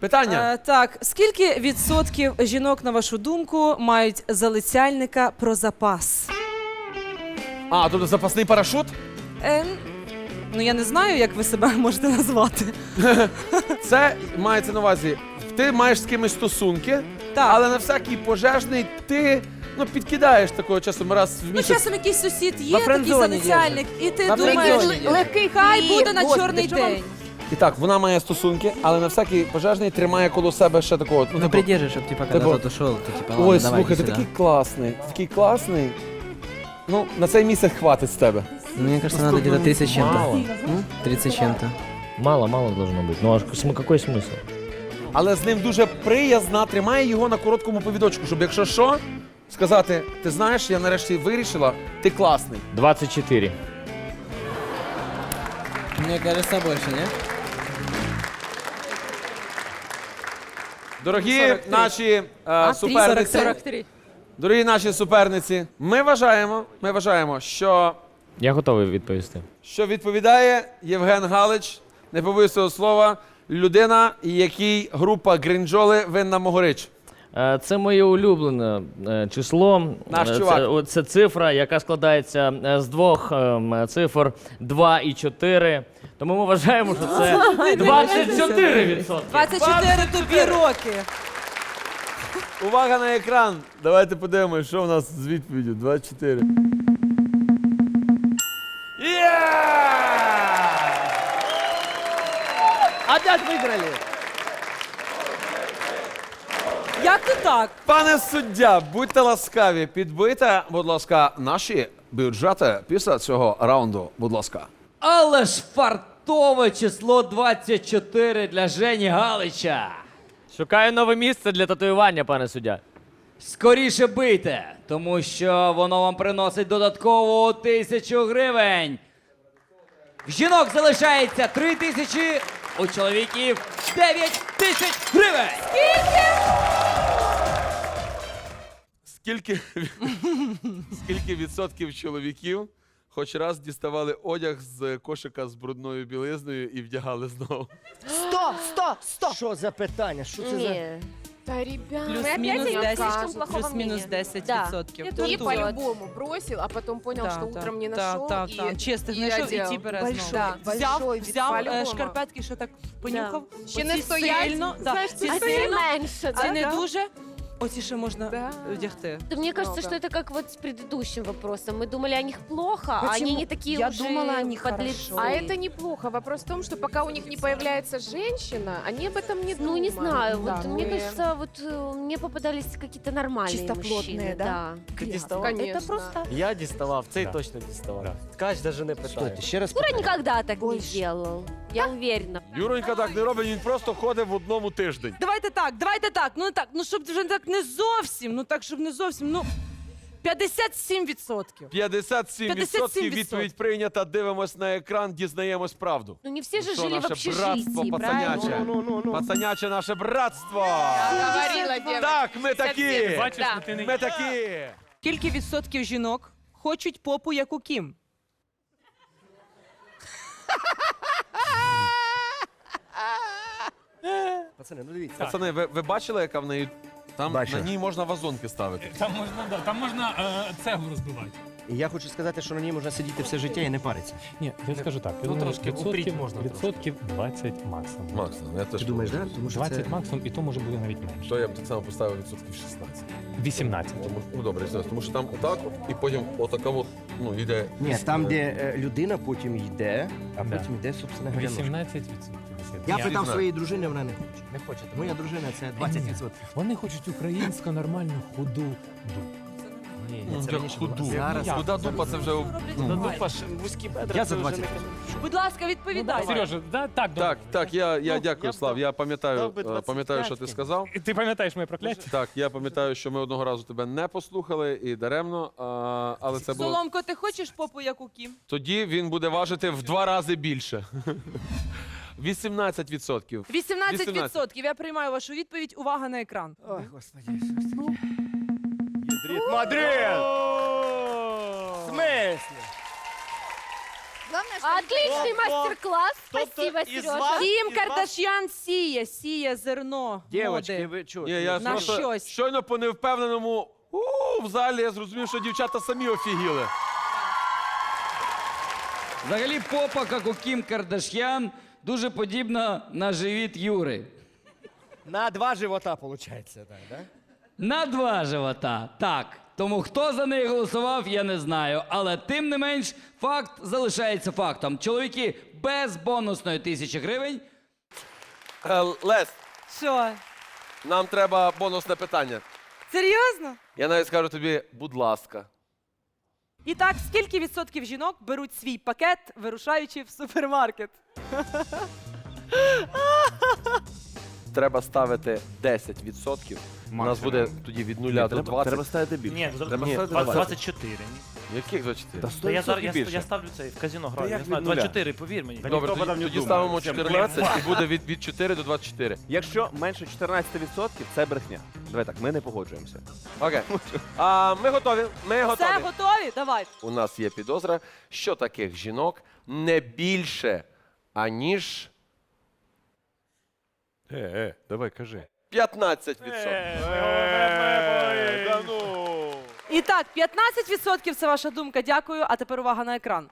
Питання. Е, так, скільки відсотків жінок, на вашу думку, мають залицяльника про запас? А, тобто запасний парашут? Е, ну я не знаю, як ви себе можете назвати. Це мається на увазі. Ти маєш з кимось стосунки, Так. але на всякий пожежний ти ну, підкидаєш такого часом раз в Ну, місяць. часом якийсь сусід є, На такий френдзоні залицяльник, і ти На думаєш, френдзоні є. Легкий хай буде на чорний день. І так, вона має стосунки, але на всякий пожежний тримає коло себе ще такого. Ну, Ну, типу, придержи, чтобы типа, когда типу, тот ушел, ты типа, ладно, Ой, давай, слухай, ти иди такий сюда. класний, такий класний. Ну, на цей місяць хватить з тебе. Ну, Мне кажется, надо где-то 30 с чем-то. Мало. М? 30 с чем-то. Мало, мало должно быть. Ну а см- какой смысл? Але з ним дуже приязна, тримає його на короткому повідочку, щоб якщо що, сказати, ти знаєш, я нарешті вирішила, ти класний. 24. Мне кажется, больше, не? Дорогі 43. наші е, суперниці, 43. дорогі наші суперниці, ми вважаємо, ми вважаємо, що, Я готовий відповісти. що відповідає Євген Галич, не побоюсь цього слова, людина, якій група Гринджоли винна Могорич. Е, Це моє улюблене е, число. Наш Е, чувак. Це, це цифра, яка складається з двох цифр 2 і 4. Тому ми вважаємо, що це 24 відсотки. 24 тобі роки. Увага на екран! Давайте подивимось, що в нас з відповіддю. 24. Є! Опять выиграли! Як то так? Пане суддя, будьте ласкаві, підбийте, будь ласка, наші бюджети після цього раунду, будь ласка. Але ж фартове число 24 для Жені Галича. Шукаю нове місце для татуювання, пане суддя. Скоріше бийте, тому що воно вам приносить додаткову тисячу гривень. В жінок залишається 3 тисячі, у чоловіків 9 тисяч гривень. Скільки, скільки відсотків чоловіків хоч раз діставали одяг з кошика з брудною білизною і вдягали знову? Сто, сто, сто. Что за питание? Что это за... Не. Да, ребят. Плюс-мінус опять 10, слишком плохого плюс-мінус мнения. 10 Да. Я Тут- И тут. по-любому бросил, а потом понял, Да, что да, утром не да, нашел. да, и, да. И знайшов і одел. ті Большой, да, Взяв, большой, взяв е, по-любому. шкарпетки, що так понюхав. Ще не Оці стоять, сильно, да, знаєш, ці сильно, це менше, ці да? не дуже. Оці ще можна Да. вдягти. Да Мне кажется, Много. что это как вот с предыдущим вопросом. Мы думали о них плохо, а Почему? они не такие Я уже думала о них подлецы. А это неплохо. Вопрос в том, что пока у них не появляется женщина, они об этом не Ну, думают. не знаю, Да, вот мне мы- кажется, вот э, мне попадались какие-то нормальные Чистоплотные, мужчины. да? Ты діставав? Конечно. Это просто... Я діставав, цей точно діставав. Ткач навіть не питає. Стойте, ще раз Юра питання. никогда так не Больше. делал. Я уверена. Юронька так не робить, він просто ходить в одному тиждень. Давайте так, давайте так. Ну так, ну щоб вже так не зовсім, ну так, щоб не зовсім, ну 57 відсотків. 57%, 57%. відповідь прийнята. Дивимось на екран, дізнаємось правду. Ну не все же Що жили в наше братство общежитии, правильно? пацаняче? Ну, ну, ну. Пацаняче наше братство. Я говорила. Так, ми такі. Да. Ми такі. Скільки відсотків жінок хочуть попу, як у Кім? Пацани, ну дивіться. Пацани, ви, ви бачили, яка в неї там Бачу. на ній можна вазонки ставити? Там можна, да, там можна е, цеглу розбивати. І я хочу сказати, що на ній можна сидіти все життя і не паритися. Ні, я скажу так, я Ну, думаю, трошки відсотків, упріть можна відсотків 20 максимум. Максимум, я теж Ти думаєш, да? Тому що 20 це... максимум, і то може бути навіть менше. Що я б так само поставив відсотків 16. 18. Тому, ну добре, 16, тому що там отак от, і потім отака от, ну, йде. Ні, там, де е, людина потім йде, а Да. потім йде, собственно говоря, ножка. 18 відсотків. Я Ні, питав своєї дружини, вона не хоче. Не хочете. Моя дружина це 20%. Вони хочуть українську нормальну худу дуб. Ні, Ну, ні. це як раніше худу. Зараз- Худа дупа, це вже. Та дупа ж вузькі бедра. Я це за вже 20. не- Будь ласка, відповідай. Сережа, да, так, Так, так, я, я Ну, дякую, я Слав. Я пам'ятаю, би е, пам'ятаю, що ти 25. сказав. Ти пам'ятаєш моє прокляття? Так, я пам'ятаю, що ми одного разу тебе не послухали і даремно, а, але це було. Соломко, ти хочеш попу, як у Кім? Тоді він буде важити в два рази більше. 18 відсотків. 18 18. відсотків. Я приймаю вашу відповідь. Увага на екран. Ой, господи, що таке? Мадрид! В смислі? Отличный мастер-класс. Спасибо, Сережа. Кім Кардашян сіє, сіє зерно. Дівочки, моди. ви чуєте? Ні, я На просто щось. щойно по невпевненому у в залі я зрозумів, що дівчата самі офігіли. Взагалі попа, як у Кім Кардаш'ян, дуже подібна на живіт Юри. На два живота, виходить, так, да? На два живота. Так. Тому хто за неї голосував, я не знаю. Але тим не менш, факт залишається фактом. Чоловіки без бонусної тисячі гривень Е, Лес, Що? нам треба бонусне питання. Серйозно? Я навіть скажу тобі, будь ласка. І так, скільки відсотків жінок беруть свій пакет, вирушаючи в супермаркет? Треба ставити 10%. У нас буде тоді від 0 до 20. Треба ставити більше. Ні, Треба ні, ставити 20. 24. Яких 24? Та я, зараз- я, я ставлю це в казино граю. як Я знаю, від нуля? 24, повір мені. Добре, ніхто тоді, не тоді думає. ставимо 14 і буде від, від 4 до 24. Якщо менше 14%, це брехня. Давай так, ми не погоджуємося. Окей. А, ми готові. Ми готові. Все, готові? Давай. У нас є підозра, що таких жінок не більше, аніж Е, е, давай кажи. 15%. Да ну. І так, 15% це ваша думка. Дякую. А тепер увага на екран.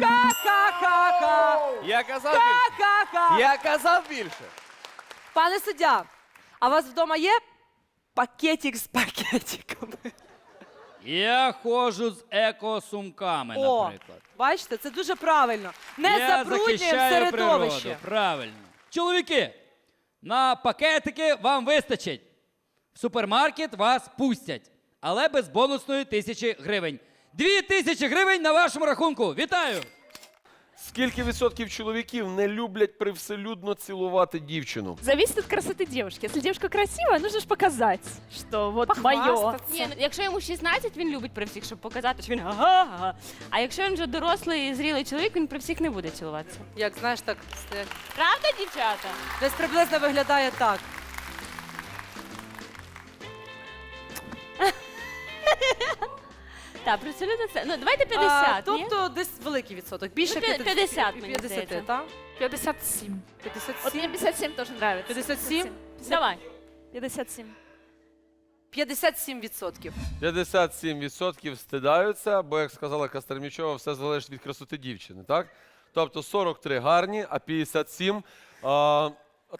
Ха-ха-ха-ха! Я казав більше. Ха-ха-ха! Я казав більше. Пане суддя, а у вас вдома є пакетик з пакетиками? я ходжу з екосумками, О, наприклад. бачите, це дуже правильно. Не я забруднюємо захищаю середовище. природу. Правильно. Чоловіки, на пакетики вам вистачить. В супермаркет вас пустять, але без бонусної тисячі гривень. Дві тисячі гривень на вашому рахунку. Вітаю! Скільки відсотків чоловіків не люблять привселюдно цілувати дівчину? Зависит от красоты девушки. Если девушка красивая, нужно же показать, что вот мое. Ні, ну, якщо йому 16, він любить при всіх, щоб показати, що він ага-ага. А якщо він вже дорослий, зрілий чоловік, він при всіх не буде цілуватися. Як знаєш, так стоять. Правда, дівчата? десь приблизно виглядає так. Так, абсолютно це. Ну, давайте 50, а, ні? тобто десь великий відсоток. Більше Ну, п'я- 50, мені 50, здається. так? 57. 57? Вот мне 57 тоже нравится. 57? Давай. 57. 57 відсотків. 57% стидаються, бо, як сказала Кастермічова, все залежить від красоти дівчини, так? Тобто 43 гарні, а 57 а,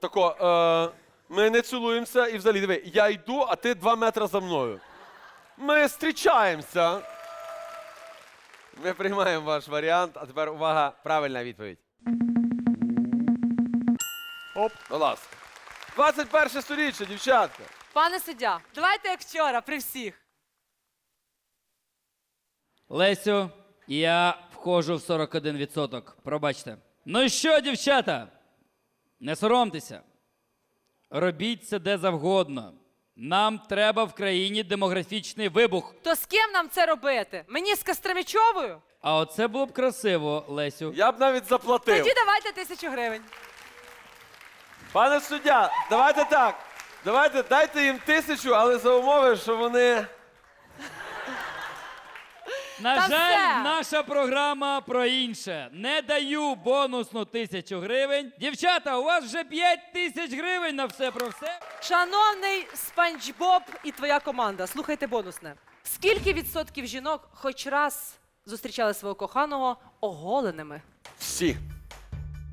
тако, а, ми не цілуємося і взагалі диви, я йду, а ти 2 метри за мною. Ми зустрічаємося. Ми приймаємо ваш варіант, а тепер увага, правильна відповідь. Оп. Будь ласка. 21 сторіччя, дівчатка. Пане суддя, давайте як вчора, при всіх. Лесю, я входжу в 41%. Пробачте. Ну що, дівчата? Не соромтеся. Робіть це де завгодно. Нам треба в країні демографічний вибух. То з ким нам це робити? Мені з Костромічовою? А оце було б красиво, Лесю. Я б навіть заплатив. Тоді давайте тисячу гривень. Пане суддя, давайте так. Давайте дайте їм тисячу, але за умови, що вони. На Та жаль, все. наша програма про інше. Не даю бонусну тисячу гривень. Дівчата, у вас вже 5 тисяч гривень на все про все. Шановний Спанч Боб і твоя команда, слухайте бонусне. Скільки відсотків жінок хоч раз зустрічали свого коханого оголеними? Всі.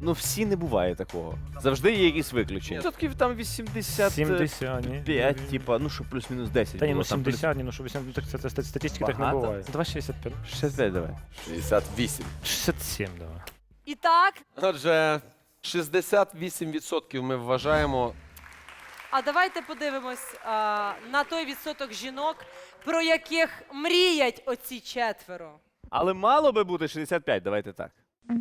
Ну всі не буває такого. Завжди є якісь виключення. Відсотків там 80. 70, ні. 5, типа, ну що плюс-мінус 10. Та ні, ну там плюс- 70, ні, ну що 80, так це, це, це статистики так не Багато. буває. 2,65. 65 давай. 68. 67, давай. І так, Отже, 68% ми вважаємо. А давайте подивимось а, на той відсоток жінок, про яких мріять оці четверо. Але мало би бути 65, давайте так. Мип,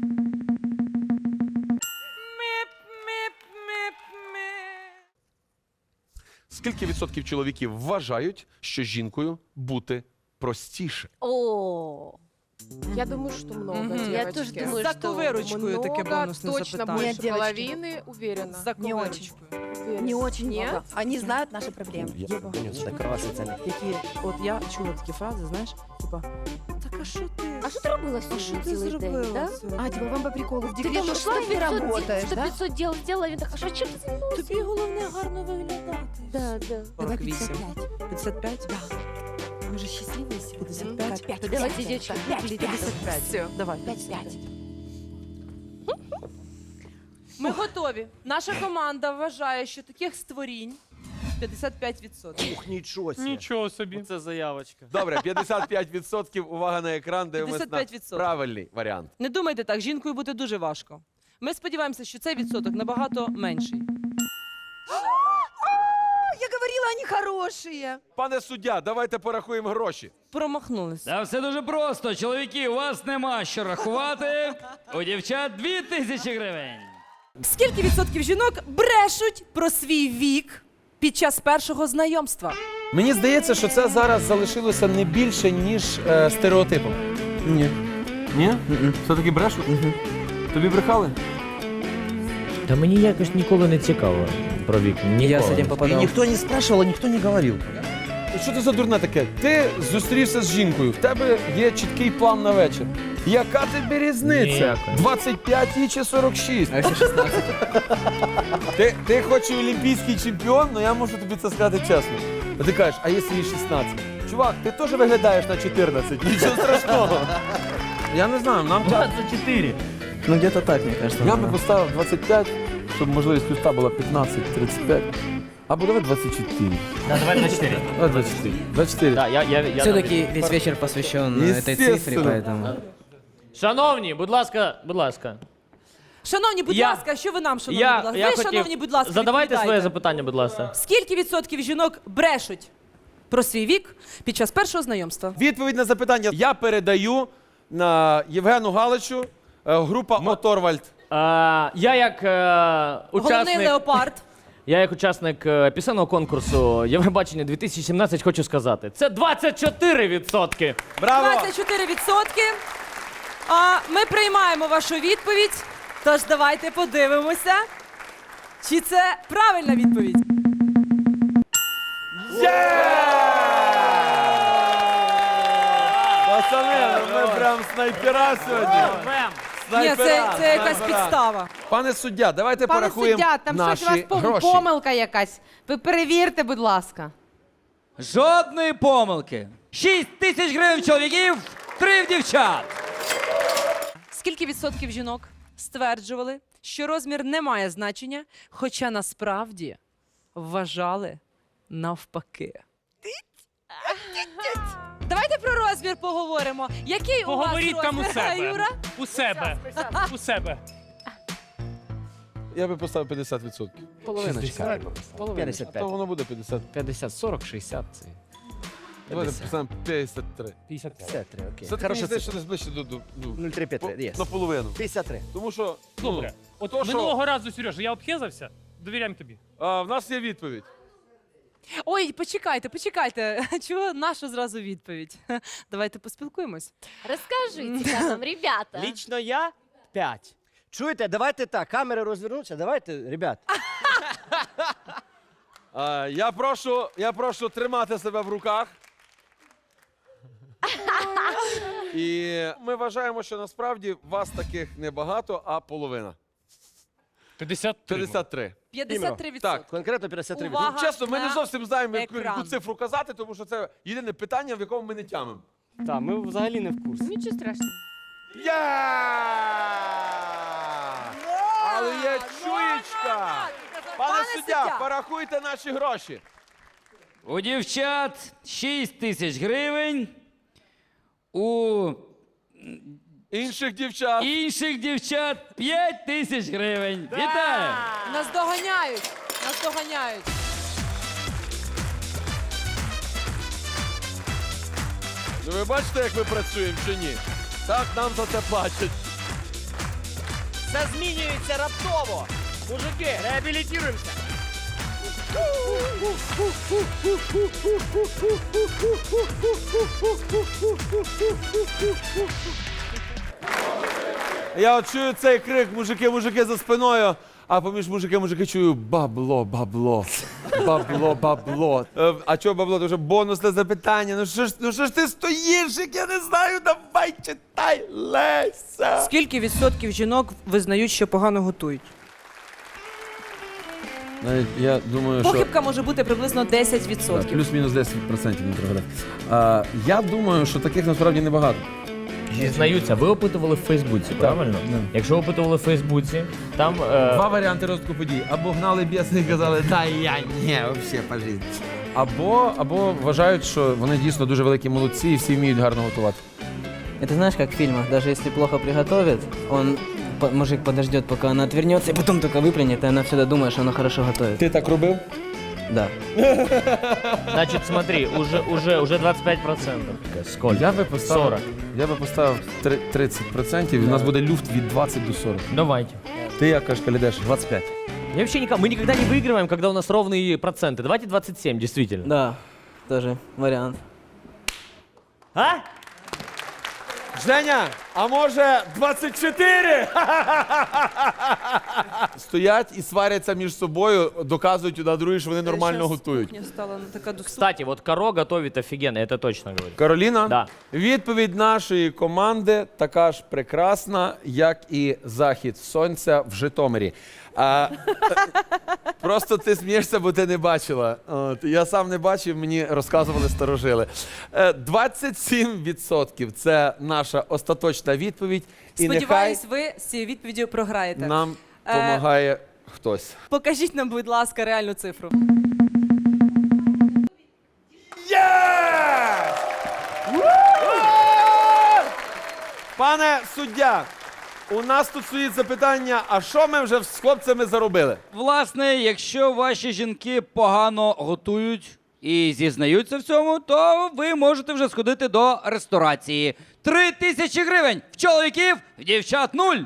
мип, мип, мип. Скільки відсотків чоловіків вважають, що жінкою бути простіше? О. Я думаю, что много, Мгм. девочки. Я тоже думаю, За что кувирочкою таке Много, бонусне точно запитання. больше Нет, девочки. половины, уверена. За Не очень. Уверена. Не очень Нет? много. Они знают наши проблемы. Такова соціальна. Які, от я чула такі фрази, знаєш, типа, так а що ти? А що ти робила А що сьогодні ти цілий день, зробила? да? сьогодні? А, типа вам по приколу в Ти декрет дома ушла шла и не работаешь, 100 да? 500 діл зробила, він так, а що чим ти займалася? Тобі головне гарно виглядати. Да, да. Давай 48. 55. 55? Да. Мы же счастливые сегодня. 55? Пять, Давайте, пять, девочки, пять, выглядите. пять. 55. Всё. Давай. 5-5. Ми готові. Наша команда вважає, що таких створінь 55%. Ух, нічого себе. Нічого собі. Це заявочка. Добре, 55% увага на екран, дивимось на 55%. правильний варіант. Не думайте так, жінкою бути дуже важко. Ми сподіваємося, що цей відсоток набагато менший. Я говорила, они хорошие. Пане суддя, давайте порахуємо гроші. Промахнулися. Та все дуже просто. Чоловіки, у вас нема що рахувати. У дівчат 2000 гривень. Скільки відсотків жінок брешуть про свій вік під час першого знайомства? Мені здається, що це зараз залишилося не більше, ніж е, стереотипом. Ні. Ні? Все-таки брешу? Тобі брехали? Та мені якось ніколи не цікаво про вік. Ніколи. И никто не спрашивал, и никто не говорил. Що це за дурне таке? Ти зустрівся з жінкою, в тебе є чіткий план на вечір. Яка тобі різниця? Ніякої. 25 їй чи 46? А если 16? Ти, ти хоч і олімпійський чемпіон, але я можу тобі це сказати чесно. А ти кажеш, а якщо їй 16? Чувак, ти теж виглядаєш на 14, нічого страшного. Я не знаю, нам час. 24. Ну где-то так, мне кажется. Я би поставив 25, щоб можливість люста була 15, 35. Або давай 24. Да, давай 24. Давай 24. 24. Да, я, я, я Все-таки весь вечер посвящен этой цифре, Естественно. поэтому... Шановні, будь ласка, будь ласка. Шановні, будь Я- ласка, що ви нам, шановні, Я, будь ласка? я ви, хотів... шановні, будь ласка, Задавайте своє запитання, будь ласка. Скільки відсотків жінок брешуть про свій вік під час першого знайомства? Відповідь на запитання я передаю на Євгену Галичу, е, група Моторвальд. Я як е, Головний учасник, леопард. я як учасник е, пісенного конкурсу Євробачення 2017 хочу сказати. Це 24%. Браво! 24 відсотки. А ми приймаємо вашу відповідь. Тож давайте подивимося, чи це правильна відповідь. Пацани, ми прям снайпера сьогодні. Ні, це, це якась підстава. Пане суддя, давайте Пане порахуємо суддя, там щось у вас пом- гроші. помилка якась. Ви перевірте, будь ласка. Жодної помилки. 6 тисяч гривень в чоловіків, 3 в дівчат. Скільки відсотків жінок стверджували, що розмір не має значення, хоча насправді вважали навпаки. Давайте про розмір поговоримо. Який у Поговоріть вас там у розмір, себе. Юра? У себе. У себе. Я би поставив 50%. Половиночка. 55. То воно буде 50. 50, 40, 60. це. Давайте поставимо 53. 53, окей. Це таки мені Хорошо, здається, що десь ближче до, до, до 0,35, є. наполовину. 53. Тому що, ну, Добре. От то, що- минулого разу, Сережа, я обхезався. Довіряємо тобі. а, в нас є відповідь. Ой, почекайте, почекайте. Чого наша зразу відповідь? Давайте поспілкуємось. Розкажіть нам, ребята. Лично я 5. Чуєте, давайте так, камери розвернуться, давайте, ребят. Я, прошу, я прошу тримати себе в руках. І ми вважаємо, що насправді вас таких небагато, а половина. 53. 53. 53%. Так. Конкретно 53. Увага. Ну, чесно, ми не зовсім знаємо, яку, екран. яку цифру казати, тому що це єдине питання, в якому ми не тямимо. Так, ми взагалі не в курсі. Нічого страшного. Є! Але є чуєчка! Пане Пане суддя, суддя! порахуйте наші гроші. У дівчат 6 тисяч гривень. У Інших дівчат. інших дівчат 5 тисяч гривень. Вітаю! Нас доганяють. Нас доганяють. Ну ви бачите, як ми працюємо чи ні? Так нам за це платять. Це змінюється раптово. Мужики, реабілітуємося. Я от чую цей крик, мужики, мужики за спиною. А поміж мужики, мужики чую бабло, бабло, бабло, бабло. Е, А чого бабло? Це вже бонусне запитання. Ну що ж, ну що ж ти стоїш, як я не знаю, давай читай, Леся. Скільки відсотків жінок визнають, що погано готують? Навіть я думаю, що Похибка може бути приблизно 10%. плюс-мінус 10% не треба. А, я думаю, що таких насправді небагато. Зізнаються, ви опитували в Фейсбуці, правильно? да. Якщо опитували в Фейсбуці, там е, Два варіанти розвитку подій. Або гнали біси і казали, да я ні, взагалі по житті. Або, або вважають, що вони дійсно дуже великі молодці і всі вміють гарно готувати. Это знаешь, как в фильмах, даже если плохо приготовит, он, по- мужик подождет, пока она отвернется, и потом только выплюнет, и она всегда думает, что она хорошо готовит. Ти так робив? Да. значить, смотри, уже, уже, уже 25%. Сколько? Я би поставив, 40. Я би поставив три- 30%, і у нас буде люфт від 20 до 40. Давайте. Ти як кажеш, Калідеш? 25. Я вообще никак, мы никогда не выигрываем, когда у нас ровные проценты. Давайте 27, действительно. Да, тоже вариант. А? Женя, а може 24? Стоять і сваряться між собою, доказують одна другій, що вони нормально готують. Кухня стала не така доступна. Кстати, вот Каро готовит офигенно, это точно говорю. Кароліна, Да. відповідь нашої команди така ж прекрасна, як і захід сонця в Житомирі. А, просто ти смієшся, бо ти не бачила. От, я сам не бачив, мені розказували старожили. Е, 27% це наша остаточна відповідь. І нехай Сподіваюсь, ви з цією відповіддю програєте. нам Е, допомагає хтось. Покажіть нам, будь ласка, реальну цифру. Пане суддя, у нас тут стоїть запитання: а що ми вже з хлопцями заробили? Власне, якщо ваші жінки погано готують і зізнаються в цьому, то ви можете вже сходити до ресторації. Три тисячі гривень в чоловіків, в дівчат нуль.